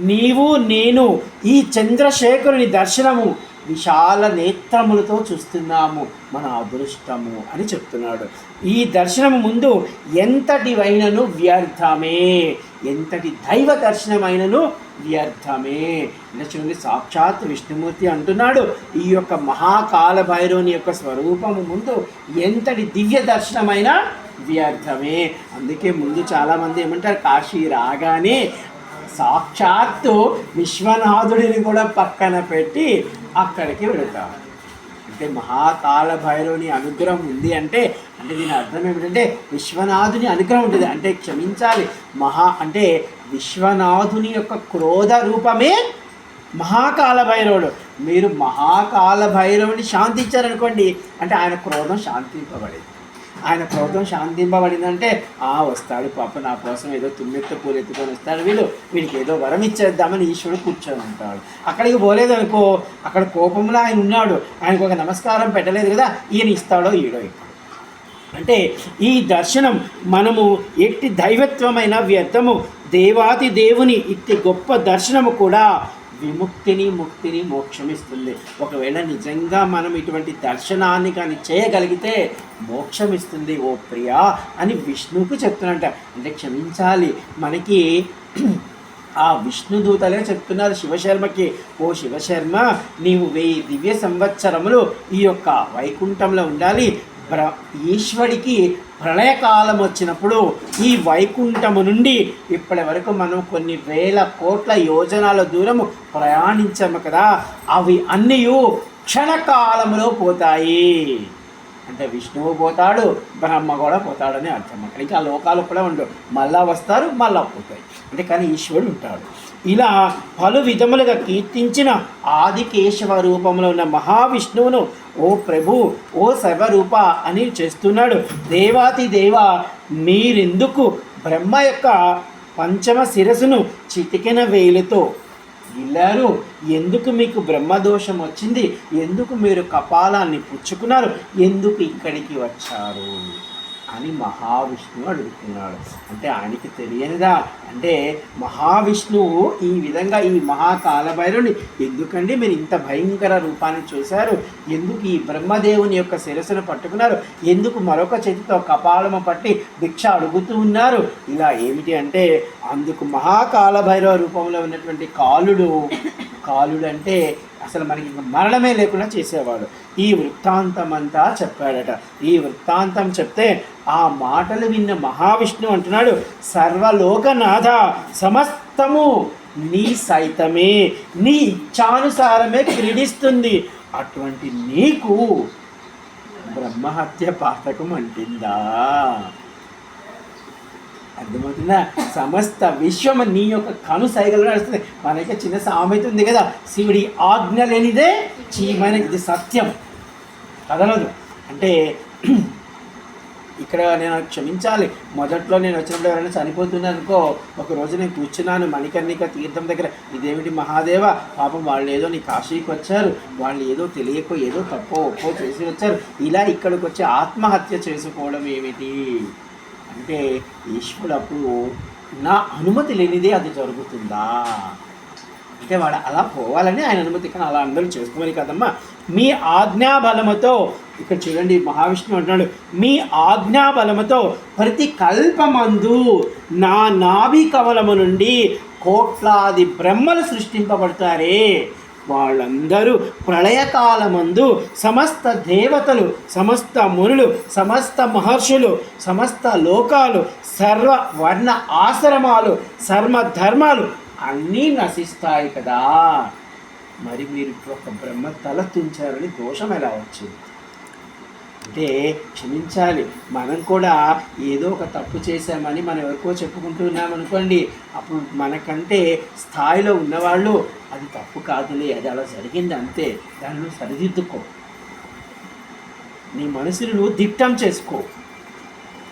నీవు నేను ఈ చంద్రశేఖరుని దర్శనము విశాల నేత్రములతో చూస్తున్నాము మన అదృష్టము అని చెప్తున్నాడు. ఈ దర్శనము ముందు ఎంతటివైనను వ్యర్థమే ఎంతటి దైవ దర్శనమైనను వ్యర్థమే. ఇలా చూడండి సాక్షాత్ విష్ణుమూర్తి అంటున్నాడు ఈ యొక్క మహాకాల భైరవుని యొక్క స్వరూపము ముందు ఎంతటి దివ్య దర్శనమైన వ్యర్థమే. అందుకే ముందు చాలామంది ఏమంటారు కాశీ రాగానే సాక్షాత్తు విశ్వనాథుడిని కూడా పక్కన పెట్టి అక్కడికి వెళ్తాం అంటే మహాకాల భైరవుని అనుగ్రహం ఉంది అంటే అంటే దీని అర్థం ఏమిటంటే విశ్వనాథుని అనుగ్రహం ఉంటుంది. అంటే క్షమించాలి. మహా అంటే విశ్వనాథుని యొక్క క్రోధ రూపమే మహాకాల భైరవుడు మీరు మహాకాల భైరవుని శాంతించారనుకోండి అంటే ఆయన క్రోధం శాంతింపబడింది. ఆయన ప్రభుత్వం శాంతింపబడిందంటే ఆ వస్తాడు పాప నా కోసం ఏదో తుమ్మెత్త పూలెత్తుకొని వస్తాడు వీళ్ళు వీడికి ఏదో వరం ఇచ్చేద్దామని ఈశ్వరుడు కూర్చొని ఉంటాడు. అక్కడికి పోలేదు అనుకో అక్కడ కోపంలో ఆయన ఉన్నాడు. ఆయనకు ఒక నమస్కారం పెట్టలేదు కదా ఈయన ఇస్తాడో ఈడో ఇక్కడ అంటే ఈ దర్శనం మనము ఎట్టి దైవత్వమైన వ్యర్థము దేవాది దేవుని ఇట్టి గొప్ప దర్శనము కూడా విముక్తిని ముక్తిని మోక్షమిస్తుంది. ఒకవేళ నిజంగా మనం ఇటువంటి దర్శనాన్ని కానీ చేయగలిగితే మోక్షమిస్తుంది ఓ ప్రియా అని విష్ణువుకు చెప్తున్నట. అంటే క్షమించాలి. మనకి ఆ విష్ణుదూతలే చెప్తున్నారు శివశర్మకి. ఓ శివశర్మ నీవు వెయ్యి దివ్య సంవత్సరములు ఈ యొక్క వైకుంఠంలో ఉండాలి. ప్ర ఈశ్వడికి ప్రళయకాలం వచ్చినప్పుడు ఈ వైకుంఠము నుండి ఇప్పటి వరకు మనం కొన్ని వేల కోట్ల యోజనాల దూరము ప్రయాణించాము కదా. అవి అన్నీ క్షణకాలంలో పోతాయి. అంటే విష్ణువు పోతాడు బ్రహ్మ కూడా పోతాడని అర్థం. అక్కడ ఇంకా లోకాలు కూడా ఉండవు మళ్ళా వస్తారు మళ్ళా పోతాయి. అంటే కానీ ఈశ్వరుడు ఉంటాడు. ఇలా పలు విధములుగా కీర్తించిన ఆది కేశవ రూపంలో ఉన్న మహావిష్ణువును ఓ ప్రభు ఓ సర్వరూప అని చేస్తున్నాడు. దేవాతి దేవ మీరెందుకు బ్రహ్మ యొక్క పంచమ శిరస్సును చిటికెన వేలుతో గిల్లారు ఎందుకు మీకు బ్రహ్మదోషం వచ్చింది? ఎందుకు మీరు కపాలాన్ని పుచ్చుకున్నారు? ఎందుకు ఇక్కడికి వచ్చారు? అని మహావిష్ణువు అడుగుతున్నాడు. అంటే ఆయనకి తెలియనిదా? అంటే మహావిష్ణువు ఈ విధంగా ఈ మహాకాలభైరుని ఎందుకండి మీరు ఇంత భయంకర రూపాన్ని చూశారు? ఎందుకు ఈ బ్రహ్మదేవుని యొక్క శిరస్సును పట్టుకున్నారు? ఎందుకు మరొక చేతితో కపాలము పట్టి భిక్ష అడుగుతూ ఉన్నారు? ఇలా ఏమిటి అంటే అందుకు మహాకాలభైరవ రూపంలో ఉన్నటువంటి కాలుడు కాలుడు అంటే అసలు మనకి మరణమే లేకుండా చేసేవాడు. ఈ వృత్తాంతం అంతా చెప్పాడట. ఈ వృత్తాంతం చెప్తే ఆ మాటలు విన్న మహావిష్ణువు అంటున్నాడు సర్వలోకనాథ సమస్తము నీ సైతమే నీ ఇచ్ఛానుసారమే క్రీడిస్తుంది. అటువంటి నీకు బ్రహ్మహత్య పాతకం అంటిందా? అర్థమవుతుందా? సమస్త విశ్వం నీ యొక్క కను సైగలు నడుస్తుంది. మనకి చిన్న సామెత ఉంది కదా శివుడి ఆజ్ఞ లేనిదే చీమైన ఇది సత్యం. కదలదు అంటే ఇక్కడ నేను క్షమించాలి. మొదట్లో నేను వచ్చినప్పుడు ఎవరైనా చనిపోతున్నాను అనుకో ఒక రోజు నేను కూర్చున్నాను మణికర్ణిక తీర్థం దగ్గర. ఇదేమిటి మహాదేవ? పాపం వాళ్ళు ఏదో నీ కాశీకి వచ్చారు వాళ్ళు ఏదో తెలియకో ఏదో తప్పో ఒప్పో చేసి వచ్చారు. ఇలా ఇక్కడికి వచ్చి ఆత్మహత్య చేసుకోవడం ఏమిటి? అంటే ఈశ్వరుడు అప్పుడు నా అనుమతి లేనిదే అది జరుగుతుందా? అంటే వాడు అలా పోవాలని ఆయన అనుమతి కానీ అలా అందరూ చేసుకోవాలి కదమ్మా. మీ ఆజ్ఞాబలముతో ఇక్కడ చూడండి మహావిష్ణువు అంటున్నాడు మీ ఆజ్ఞాబలముతో ప్రతి కల్పమందు నా నాభి కవలము నుండి కోట్లాది బ్రహ్మలు సృష్టింపబడతారే. వాళ్ళందరూ ప్రళయకాలమందు సమస్త దేవతలు సమస్త మునులు సమస్త మహర్షులు సమస్త లోకాలు సర్వ వర్ణ ఆశ్రమాలు సర్వ ధర్మాలు అన్నీ నశిస్తాయి కదా. మరి మీరు ఒక బ్రహ్మ తల తుంచారని దోషం ఎలా వచ్చింది? అంటే క్షమించాలి. మనం కూడా ఏదో ఒక తప్పు చేశామని మనం ఎవరికో చెప్పుకుంటున్నాం అనుకోండి అప్పుడు మనకంటే స్థాయిలో ఉన్నవాళ్ళు అది తప్పు కాదులే అది అలా జరిగింది అంతే. దాన్ని నువ్వు సరిదిద్దుకో. నీ మనసుని నువ్వు దిట్టం చేసుకో.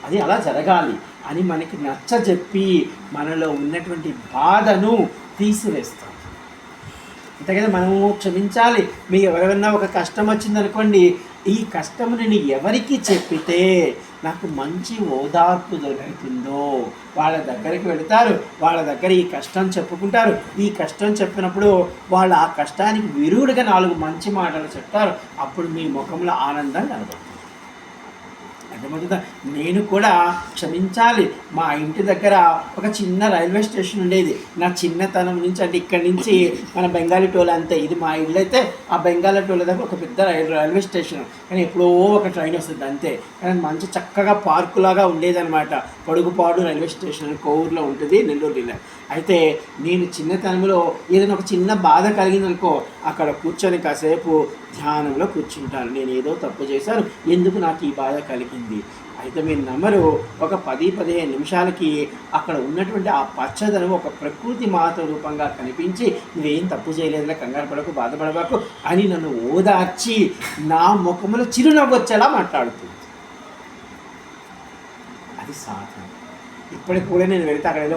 అది అలా జరగాలి అని మనకి నచ్చజెప్పి మనలో ఉన్నటువంటి బాధను తీసివేస్తాం. అంతేకాదు మనము క్షమించాలి. మీకు ఎవరైనా ఒక కష్టం వచ్చిందనుకోండి ఈ కష్టం నేను ఎవరికి చెప్పితే నాకు మంచి ఓదార్పు దొరుకుతుందో. వాళ్ళ దగ్గరికి వెళతారు వాళ్ళ దగ్గర ఈ కష్టం చెప్పుకుంటారు. ఈ కష్టం చెప్పినప్పుడు వాళ్ళు ఆ కష్టానికి విరుడుగా నాలుగు మంచి మాటలు చెప్తారు. అప్పుడు మీ ముఖంలో ఆనందం కనబడుతుంది. అర్థమవుతుందా? నేను కూడా క్షమించాలి. మా ఇంటి దగ్గర ఒక చిన్న రైల్వే స్టేషన్ ఉండేది. నా చిన్నతనం నుంచి అంటే ఇక్కడి నుంచి మన బెంగాలీ టోల్ అంతే. ఇది మా ఇల్లు అయితే ఆ బెంగాలీ టోల్ దగ్గర ఒక పెద్ద రైల్ రైల్వే స్టేషన్. కానీ ఎప్పుడో ఒక ట్రైన్ వస్తుంది అంతే. కానీ మంచి చక్కగా పార్కులాగా ఉండేదన్నమాట. పొడుగుపాడు రైల్వే స్టేషన్ కోవూరులో ఉంటుంది నెల్లూరు జిల్లా అయితే నేను చిన్నతనంలో ఏదైనా ఒక చిన్న బాధ కలిగిందనుకో అక్కడ కూర్చొని కాసేపు ధ్యానంలో కూర్చుంటాను. నేను ఏదో తప్పు చేశాను. ఎందుకు నాకు ఈ బాధ కలిగింది? అయితే మీరు నమ్మరు ఒక పది పదిహేను నిమిషాలకి అక్కడ ఉన్నటువంటి ఆ పచ్చదనం ఒక ప్రకృతి మాత రూపంగా కనిపించి నువ్వేం తప్పు చేయలేదులే కంగారు పడకు బాధపడబాకు అని నన్ను ఓదార్చి నా ముఖంలో చిరునవ్వు వచ్చేలా మాట్లాడుతుంది. అది సాధన. ఇప్పటికి కూడా నేను వెళితే అక్కడ